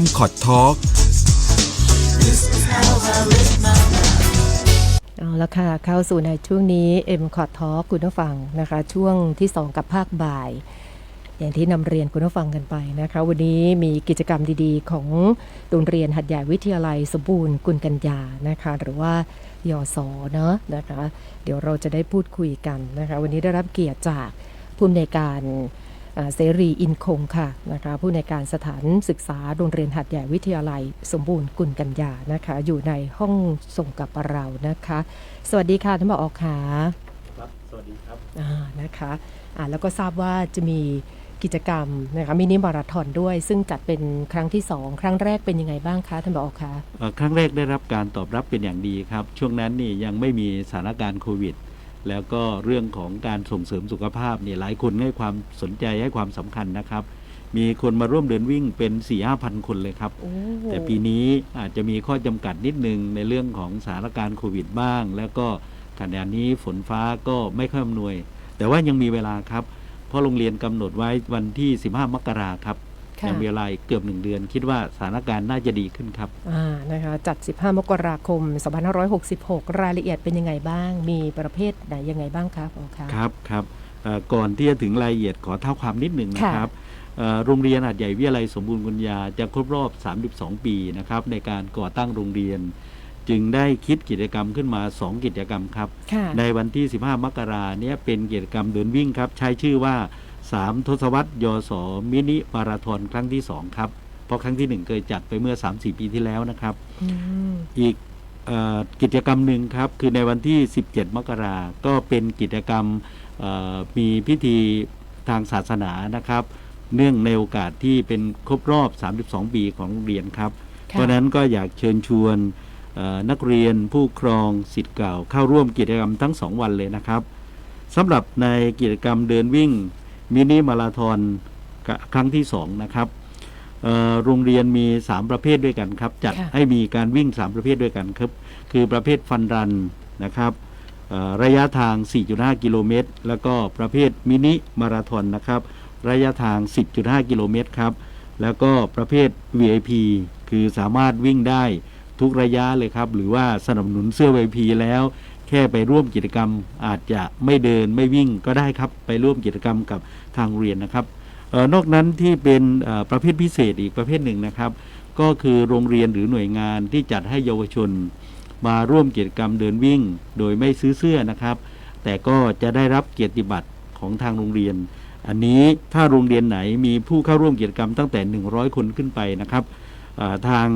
m c o t Talk เอาละค่ะ เข้าสู่ในช่วงนี้ M คอร์ทอคุณผู้ฟังนะคะ ช่วงที่ 2 กับภาคบ่าย อย่างที่นำเรียนคุณผู้ฟังกันไปนะคะ วันนี้มีกิจกรรมดีๆ ของโรงเรียนหัดใหญ่วิทยาลัยสมบูรณ์กุลกัญญานะคะ หรือว่ายอสอเนาะนะคะ เดี๋ยวเราจะได้พูดคุยกันนะคะ วันนี้ได้รับเกียรติจากผู้อำนวยการ เสรีอินคงค่ะนะคะผู้ในวยการสถานศึกษาโรงเรียนหัดใหญ่วิทยาลัย สมบูรณ์กุลกัญญานะคะ อยู่ในห้องส่งกับเรานะคะ สวัสดีค่ะท่านผอขาครับสวัสดีครับอ่านะคะอ่าแล้วก็ทราบว่าจะมีกิจกรรมนะคะมินิมาราธอนด้วย ซึ่งจัดเป็นครั้งที่ 2 ครั้งแรกเป็นยังไงบ้างคะท่านผอคะเอ่อครั้งแรกได้รับการตอบรับเป็นอย่างดีครับ ช่วงนั้นนี่ยังไม่มีสถานการณ์โควิด แล้วก็เรื่องของการส่งเสริมสุขภาพเนี่ยหลายคนให้ความสนใจให้ความสำคัญนะครับ มีคนมาร่วมเดินวิ่งเป็น4ี่ห้าพันคนเลยครับโอ้แต่ปีนี้อาจจะมีข้อจำกัดนิดนึงในเรื่องของสถานการณ์โควิดบ้าง แล้วก็ขณะนี้ฝนฟ้าก็ไม่ค่อยอำนวย แต่ว่ายังมีเวลาครับ เพราะโรงเรียนกำหนดไว้วันที่ 15 มกราครับค่ะ ยังมีเวลาอีกเกือบหนึ่งเดือน คิดว่าสถานการณ์น่าจะดีขึ้นครับอ่านะคะจัด 15 มกราคม 2566 รายละเอียดเป็นยังไงบ้าง มีประเภทไหนยังไงบ้างคะผอคะครับครับเอ่อก่อนที่จะถึงรายละเอียดขอเท่าความนิดหนึ่งนะค่ะครับเอ่อโรงเรียนอาจใหญ่วิทยาลัยสมบูรณ์กุญญาจะครบรอบ 32 ปีนะครับในการก่อตั้งโรงเรียน จึงได้คิดกิจกรรมขึ้นมา 2 กิจกรรมครับค่ะในวันที่ 15 มกราเนี้ยเป็นกิจกรรมเดินวิ่งครับ ใช้ชื่อว่า 3 ทศวรรษยศมินิมาราธอนครั้งที่ 2 ครับ เพราะครั้งที่ 1 เคยจัดไปเมื่อ 3-4 ปีที่แล้วนะครับอืมอีกเออกิจกรรมหนึ่งครับ คือในวันที่ 17 มกราก็เป็นกิจกรรมเอ่อมีพิธีทางศาสนานะครับ เนื่องในโอกาสที่เป็นครบรอบ 32 ปีของโรงเรียนครับ เพราะฉะนั้นก็อยากเชิญชวนเอ่อนักเรียนผู้ครองสิทธิ์เก่าเข้าร่วมกิจกรรมทั้ง2วันเลยนะครับสำหรับในกิจกรรมเดินวิ่ง มินิมาราธอนครั้งที่2นะครับเอ่อโรงเรียนมี 3 ประเภทด้วยกันครับ จัดค่ะให้มีการวิ่ง 3 ประเภทด้วยกันครับ คือประเภทฟันรันนะครับเอ่อระยะทาง 4.5 กิโลเมตร แล้วก็ประเภทมินิมาราธอนนะครับ ระยะทาง 10.5 กิโลเมตรครับ แล้วก็ประเภท VIP คือสามารถวิ่งได้ทุกระยะเลยครับ หรือว่าสนับสนุนเสื้อ VIP แล้ว แค่ไปร่วมกิจกรรมอาจจะไม่เดินไม่วิ่งก็ได้ครับ ไปร่วมกิจกรรมกับทางเรียนนะครับออนอกนั้นที่เป็นประเภทพิเศษอีกประเภทหนึ่งนะครับ ก็คือโรงเรียนหรือหน่วยงานที่จัดให้เยาวชน มาร่วมกิจกรรมเดินวิ่ง โดยไม่ซื้อเสื้อนะครับ แต่ก็จะได้รับเกียรติบัตรของทางโรงเรียน อันนี้ถ้าโรงเรียนไหนมีผู้เข้าร่วมกิจกรรมตั้งแต่ 100 คนขึ้นไปนะครับทาง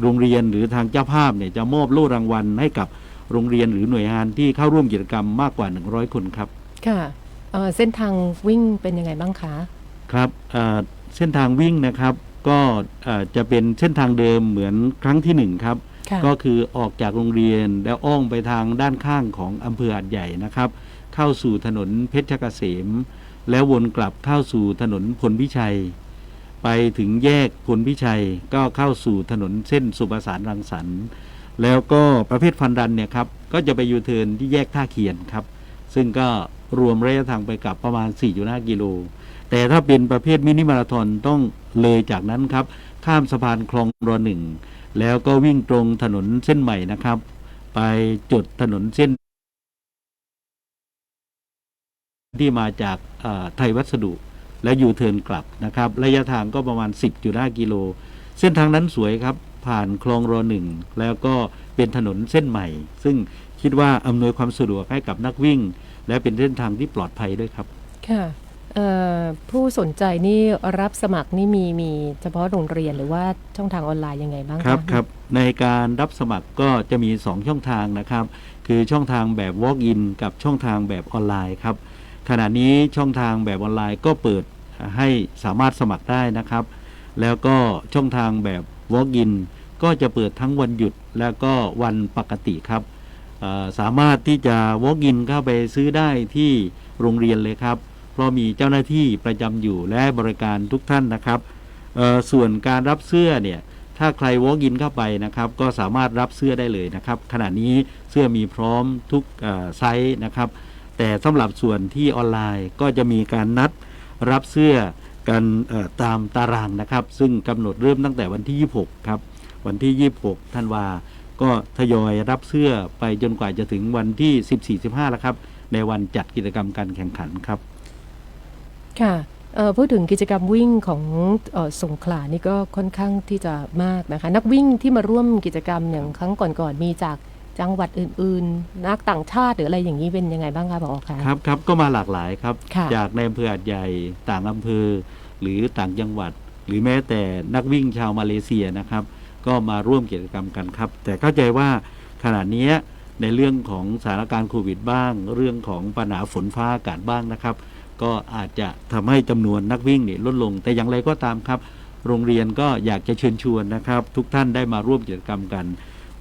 โรงเรียนหรือทางเจ้าภาพเนี่ยจะมอบโล่รางวัลให้กับ โรงเรียนหรือหน่วยงานที่เข้าร่วมกิจกรรมมากกว่า 100 คนครับ ค่ะเอ่อเส้นทางวิ่งเป็นยังไงบ้างคะ ครับเอ่อเส้นทางวิ่งนะครับก็เอ่อจะเป็นเส้นทางเดิมเหมือนครั้งที่หนึ่งครับค่ะก็คือออกจากโรงเรียนแล้วอ้อมไปทางด้านข้างของอำเภอหาดใหญ่นะครับ เข้าสู่ถนนเพชรเกษม แล้ววนกลับเข้าสู่ถนนพลพิชัย ไปถึงแยกพลพิชัยก็เข้าสู่ถนนเส้นสุประสานรังสรรค์ แล้วก็ประเภทฟันรันเนี่ยครับก็จะไปยูเทิร์นที่แยกท่าเขียนครับ ซึ่งก็รวมระยะทางไปกลับประมาณ 4.5 กิโล แต่ถ้าเป็นประเภทมินิมาราธอนต้องเลยจากนั้นครับ ข้ามสะพานคลองรอหนึ่ง แล้วก็วิ่งตรงถนนเส้นใหม่นะครับ ไปจุดถนนเส้น ที่มาจากไทยวัสดุและยูเทิร์นกลับนะครับ ระยะทางก็ประมาณ 10.5 กิโล เส้นทางนั้นสวยครับ ผ่านคลองรอหนึ่งแล้วก็เป็นถนนเส้นใหม่ ซึ่งคิดว่าอำนวยความสะดวกให้กับนักวิ่ง และเป็นเส้นทางที่ปลอดภัยด้วยครับ ค่ะเอ่อผู้สนใจนี่รับสมัครนี่มีมีเฉพาะโรงเรียนหรือว่าช่องทางออนไลน์ยังไงบ้างคะครับครับในการรับสมัครก็จะมี 2 ช่องทางนะครับ คือช่องทางแบบ Walk-in กับช่องทางแบบออนไลน์ครับขณะนี้ช่องทางแบบออนไลน์ก็เปิดให้สามารถสมัครได้นะครับ แล้วก็ช่องทางแบบ Walk-in ก็จะเปิดทั้งวันหยุดแล้วก็วันปกติครับ สามารถที่จะ Walk-in เข้าไปซื้อได้ที่โรงเรียนเลยครับ เพราะมีเจ้าหน้าที่ประจำอยู่และบริการทุกท่านนะครับ ส่วนการรับเสื้อเนี่ยถ้าใคร walk in เข้าไปนะครับ ก็สามารถรับเสื้อได้เลยนะครับ ขณะนี้เสื้อมีพร้อมทุกไซส์นะครับ แต่สำหรับส่วนที่ออนไลน์ก็จะมีการนัดรับเสื้อ กันตามตารางนะครับ ซึ่งกำหนดเริ่มตั้งแต่วันที่ 26 ครับ วันที่ 26 ธันวา ก็ทยอยรับเสื้อไปจนกว่าจะถึงวันที่ 14-15 แล้วครับ ในวันจัดกิจกรรมการแข่งขันครับ ค่ะพูดถึงกิจกรรมวิ่งของออสงขลานี่ก็ค่อนข้างที่จะมากนะคะ นักวิ่งที่มาร่วมกิจกรรมอย่างครั้งก่อนๆมีจาก จังหวัดอื่นๆ นักต่างชาติหรืออะไรอย่างนี้เป็นยังไงบ้างคะผอคะครับครับก็มาหลากหลายครับค่ะจากในอำเภออาดใหญ่ต่างอำเภอ หรือต่างจังหวัด หรือแม้แต่นักวิ่งชาวมาเลเซียนะครับ ก็มาร่วมกิจกรรมกันครับ แต่เข้าใจว่าขณะนี้ในเรื่องของสถานการณ์โควิดบ้าง เรื่องของปัญหาฝนฟ้าอากาศบ้างนะครับ ก็อาจจะทำให้จำนวนนักวิ่งเนี่ยลดลง แต่อย่างไรก็ตามครับ โรงเรียนก็อยากจะเชิญชวนนะครับ ทุกท่านได้มาร่วมกิจกรรมกัน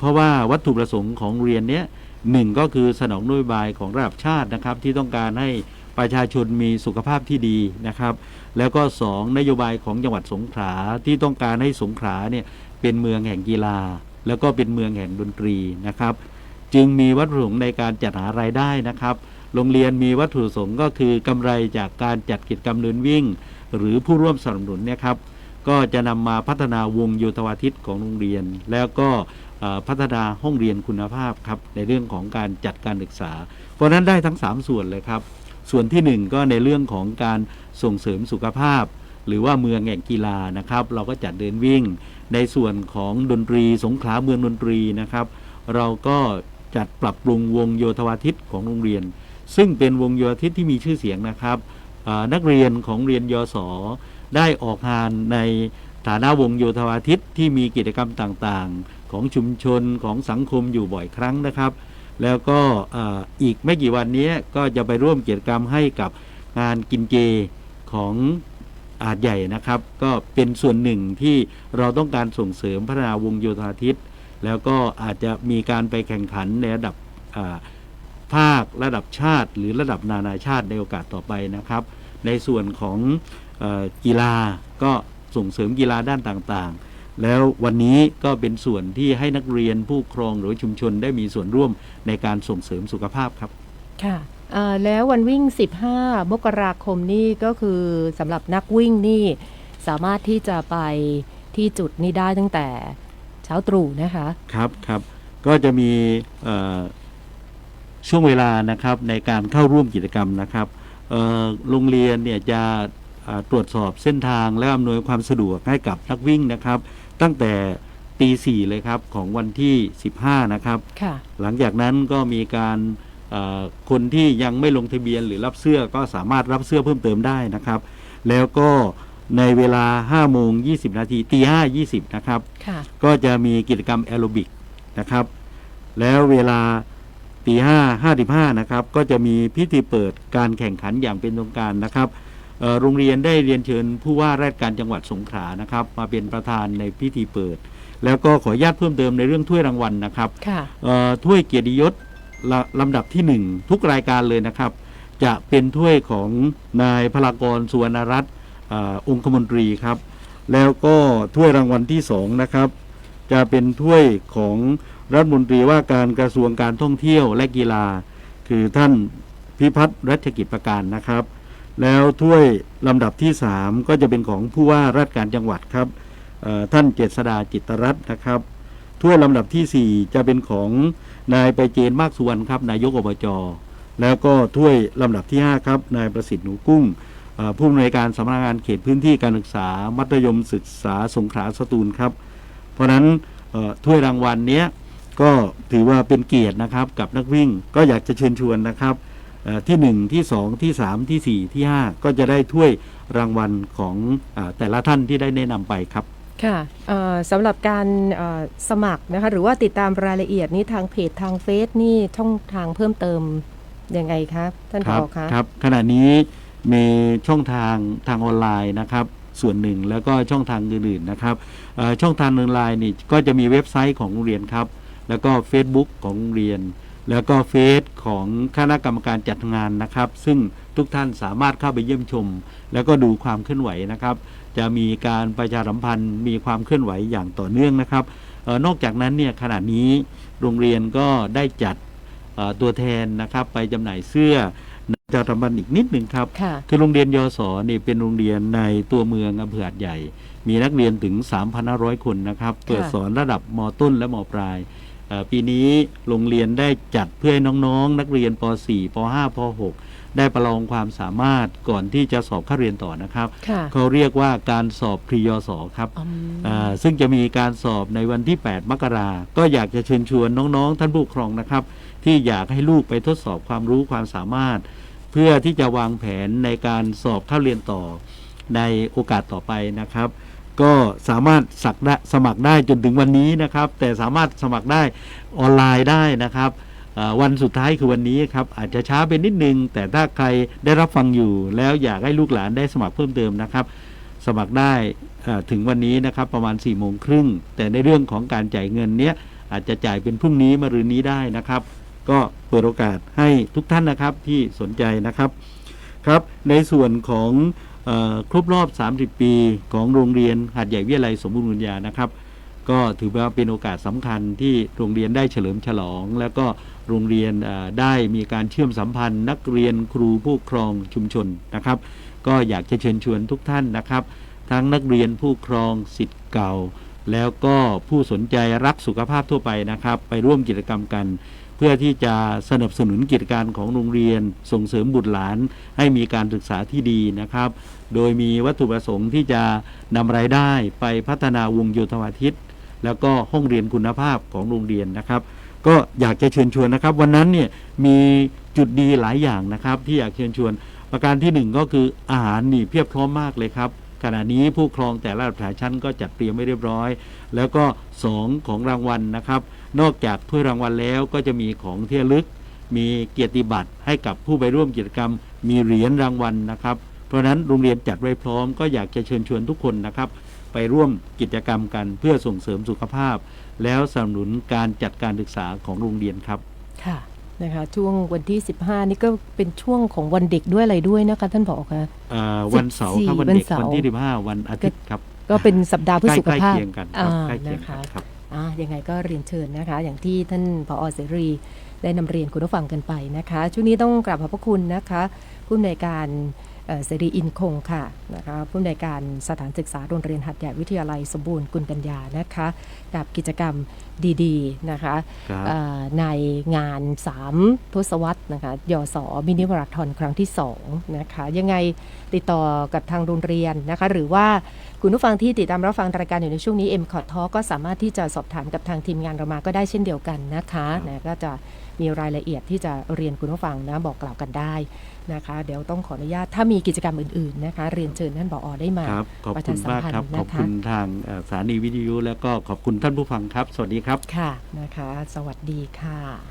เพราะว่าวัตถุประสงค์ของเรียนเนี้ยหนึ่งก็คือสนองนโยบายของระดับชาตินะครับ ที่ต้องการให้ประชาชนมีสุขภาพที่ดีนะครับ แล้วก็สองนโยบายของจังหวัดสงขลาที่ต้องการให้สงขลาเนี่ยเป็นเมืองแห่งกีฬา แล้วก็เป็นเมืองแห่งดนตรีนะครับ จึงมีวัตถุประสงค์ในการจัดหารายได้นะครับ โรงเรียนมีวัตถุประสงค์ก็คือกำไรจากการจัดกิจกรรมเดินวิ่ง หรือผู้ร่วมสนับสนุนเนี่ยครับก็จะนำมาพัฒนาวงโยธวาทิตของโรงเรียน แล้วก็ พัฒนาห้องเรียนคุณภาพครับในเรื่องของการจัดการศึกษา เพราะนั้นได้ทั้ง 3 ส่วนเลยครับ ส่วนทีหนึ่1 ก็ในเรื่องของการส่งเสริมสุขภาพ หรือว่าเมืองแห่งกีฬานะครับ เราก็จัดเดินวิ่ง ในส่วนของดนตรีสงขลาเมืองดนตรีนะครับ เราก็จัดปรับปรุงวงโยธวาทิตของโรงเรียน ซึ่งเป็นวงโยธวาทิตที่มีชื่อเสียงนะครับนักเรียนของเรียนยศได้ออกงานในฐานะวงโยธวาทิตที่มีกิจกรรมต่าง ของชุมชนของสังคมอยู่บ่อยครั้งนะครับ แล้วก็อีกไม่กี่วันนี้ก็จะไปร่วมกิจกรรมให้กับงานกินเจของอาจใหญ่นะครับ ก็เป็นส่วนหนึ่งที่เราต้องการส่งเสริมพัฒนาวงโยธาทิต แล้วก็อาจจะมีการไปแข่งขันในระดับภาคระดับชาติ หรือระดับนานาชาติในโอกาสต่อไปนะครับ ในส่วนของอกีฬาก็ส่งเสริมกีฬาด้านต่างๆ แล้ววันนี้ก็เป็นส่วนที่ให้นักเรียนผู้ครองหรือชุมชนได้มีส่วนร่วมในการส่งเสริมสุขภาพครับ ค่ะเอ่อแล้ววันวิ่ง 15 มกราคมนี่ก็คือสำหรับนักวิ่งนี่สามารถที่จะไปที่จุดนี้ได้ตั้งแต่เช้าตรู่นะคะครับครับก็จะมีเอ่อช่วงเวลานะครับในการเข้าร่วมกิจกรรมนะครับเอ่อโรงเรียนเนี่ยจะอ่าตรวจสอบเส้นทางและอำนวยความสะดวกให้กับนักวิ่งนะครับ ตั้งแต่ตีสี่เลยครับของวันที่ 15 นะครับ ค่ะหลังจากนั้นก็มีการเอ่อคนที่ยังไม่ลงทะเบียนหรือรับเสื้อก็สามารถรับเสื้อเพิ่มเติมได้นะครับ แล้วก็ในเวลา5โมง20 นาทีตี5 20 นะครับ ค่ะ ก็จะมีกิจกรรมแอโรบิกนะครับ แล้วเวลาตีห้าห้าสิบห้านะครับ ก็จะมีพิธีเปิดการแข่งขันอย่างเป็นทางการนะครับเอ่อ โรงเรียนได้เรียนเชิญผู้ว่าราชการจังหวัดสงขลานะครับ มาเป็นประธานในพิธีเปิด แล้วก็ขออนุญาตเพิ่มเติมในเรื่องถ้วยรางวัลนะครับค่ะเอ่อถ้วยเกียรติยศละลำดับที่หนึ่งทุกรายการเลยนะครับ จะเป็นถ้วยของนายพลากรสุวรรณรัตน์อ่าองคมนตรีครับ แล้วก็ถ้วยรางวัลที่สองนะครับจะเป็นถ้วยของรัฐมนตรีว่าการกระทรวงการท่องเที่ยวและกีฬา คือท่านพิพัฒน์รัชกิจประการนะครับ แล้วถ้วยลำดับที่สามก็จะเป็นของผู้ว่าราชการจังหวัดครับท่านเจษดาจิตรรัตน์นะครับถ้วยลำดับที่ 4 จะเป็นของนายไปเจนมากสุวรรณครับ นายกอบจแล้วก็ถ้วยลำดับที่ 5 ครับ นายประสิทธิ์หนูกุ้งผู้อำนวยการสำนักงานเขตพื้นที่การศึกษา มัธยมศึกษาสงขลาสตูลครับ เพราะนั้นถ้วยรางวัลเนี้ก็ถือว่าเป็นเกียรตินะครับกับนักวิ่งก็อยากจะเชิญชวนนะครับ ที่ 1 ที่ 2 ที่ 3 ที่ 4 ที่ 5 ก็จะได้ถ้วยรางวัลของอาแต่ละท่านที่ได้แนะนำไปครับค่ะเอ่อสำหรับการเอ่อสมัครนะคะหรือว่าติดตามรายละเอียดนี้ทางเพจทางเฟซนี่ช่องทางเพิ่มเติมยังไงครับท่านคผรับอคะครับขณะนี้มีช่องทางทางออนไลน์นะครับส่วนหนึ่งแล้วก็ช่องทางอื่นๆนะครับเอ่อช่องทางออนไลน์นี่ก็จะมีเว็บไซต์ของโรงเรียนครับ แล้วก็ Facebook ของโรงเรียน แล้วก็เฟซของคณะกรรมการจัดงานนะครับ ซึ่งทุกท่านสามารถเข้าไปเยี่ยมชม แล้วก็ดูความเคลื่อนไหวนะครับ จะมีการประชาสัมพันธ์ มีความเคลื่อนไหวอย่างต่อเนื่องนะครับเออนอกจากนั้นเนี่ยขณะนี้โรงเรียนก็ได้จัดเอ่อตัวแทนนะครับไปจำหน่ายเสื้อในชาสัมพันธ์อีกนิดหนึ่งครับค่ะคือโรงเรียนยศนี่เป็นโรงเรียนในตัวเมืองอำเภอหาดใหญ่ มีนักเรียนถึง 3,500 คนนะครับ เปิดสอนระดับมต้นและมปลายเอ่อ ปีนี้โรงเรียนได้จัดเพื่อให้น้องๆนักเรียนป .4 ป .5 ป .6 ได้ประลองความสามารถก่อนที่จะสอบเข้าเรียนต่อนะครับค่ะเขาเรียกว่าการสอบพรียศครับอืมอ่าซึ่งจะมีการสอบในวันที่ 8 มกราก็อยากจะเชิญชวนน้องๆ ท่านผู้ปกครองนะครับ ที่อยากให้ลูกไปทดสอบความรู้ความสามารถ เพื่อที่จะวางแผนในการสอบเข้าเรียนต่อในโอกาสต่อไปนะครับ ก็สามารถสักได้สมัครได้จนถึงวันนี้นะครับ แต่สามารถสมัครได้ออนไลน์ได้นะครับวันสุดท้ายคือวันนี้ครับอาจจะช้าไปนิดนึง แต่ถ้าใครได้รับฟังอยู่ แล้วอยากให้ลูกหลานได้สมัครเพิ่มเติมนะครับ สมัครได้ถึงวันนี้นะครับประมาณ4ี่โมงครึ่งแต่ในเรื่องของการจ่ายเงินเนี้ยอาจจะจ่ายเป็นพรุ่งนี้มะรืนนี้ได้นะครับ ก็เปิดโอกาสให้ทุกท่านนะครับที่สนใจนะครับครับ ในส่วนของ ครบรอบ 30 ปีของโรงเรียนหาดใหญ่วิทยาลัยสมบูรณ์วิญญานะครับ ก็ถือว่าเป็นโอกาสสำคัญที่โรงเรียนได้เฉลิมฉลอง แล้วก็โรงเรียนได้มีการเชื่อมสัมพันธ์ นักเรียนครูผู้ครองชุมชนนะครับ ก็อยากจะเชิญชวนทุกท่านนะครับ ทั้งนักเรียนผู้ครองสิทธิ์เก่า แล้วก็ผู้สนใจรักสุขภาพทั่วไปนะครับ ไปร่วมกิจกรรมกัน เพื่อที่จะสนับสนุนกิจการของโรงเรียน ส่งเสริมบุตรหลานให้มีการศึกษาที่ดีนะครับ โดยมีวัตถุประสงค์ที่จะนำรายได้ไปพัฒนาวงโยธวาทิต แล้วก็ห้องเรียนคุณภาพของโรงเรียนนะครับ ก็อยากจะเชิญชวนนะครับ วันนั้นเนี่ยมีจุดดีหลายอย่างนะครับ ที่อยากเชิญชวน ประการที่หนึ่งก็คืออาหารนี่เพียบพร้อมมากเลยครับขณะนี้ผู้ครองแต่ละระดับชั้นก็จัดเตรียมไว้เรียบร้อย แล้วก็สองของรางวัลนะครับ นอกจากถ้วยรางวัลแล้วก็จะมีของที่ระลึก มีเกียรติบัตรให้กับผู้ไปร่วมกิจกรรม มีเหรียญรางวัลนะครับ เพราะฉะนั้นโรงเรียนจัดไว้พร้อมก็อยากจะเชิญชวนทุกคนนะครับ ไปร่วมกิจกรรมกันเพื่อส่งเสริมสุขภาพ แล้วสนับสนุนการจัดการศึกษาของโรงเรียนครับค่ะนะคะช่วงวันที่ 15 นี่ก็เป็นช่วงของวันเด็กด้วยอะไรด้วยนะคะท่านผอคะอ่าวันเสาร์ครับ14วันเด็กวันเสาร์วันที่ 15 วันอาทิตย์ครับ ก็เป็นสัปดาห์เพื่อใกล้สุขใกล้ภาพเคียงกันครับอ่าใกล้เคียงนะกัคะนครับ อ่ายังไงก็เรียนเชิญนะคะ อย่างที่ท่านผอเสรีได้นำเรียนคุณผู้ฟังกันไปนะคะ ช่วงนี้ต้องกราบขอบพระคุณนะคะ ผู้อำนวยการ เอ่อเสรีอินคงค่ะนะคะผู้อำนวยการสถานศึกษาโรงเรียนหัดใหญ่วิทยาลัยสมบูรณ์กุลกัญญานะคะ กับกิจกรรมดีๆนะคะครับเอ่อในงาน 3 ทศวรรษนะคะยศมินิมาราธอนครั้งที่2นะคะยังไงติดต่อกับทางโรงเรียนนะคะ หรือว่าคุณผู้ฟังที่ติดตามรับฟังรายการอยู่ในช่วงนี้ m c o t Talk ก็สามารถที่จะสอบถามกับทางทีมงานเรามาก็ได้เช่นเดียวกันนะคะนะก็จะมีรายละเอียดที่จะเรียนคุณผู้ฟังนะบอกกล่าวกันได้นะคะ เดี๋ยวต้องขออนุญาตถ้ามีกิจกรรมอื่นๆนะคะ เรียนเชิญท่านผอได้มาครับขอบประคุชาณสัมมากพันครับธ์ขอบนะคะคุณทางเอ่อสถานีวิทยุ แล้วก็ขอบคุณท่านผู้ฟังครับ สวัสดีครับค่ะนะคะ สวัสดีค่ะ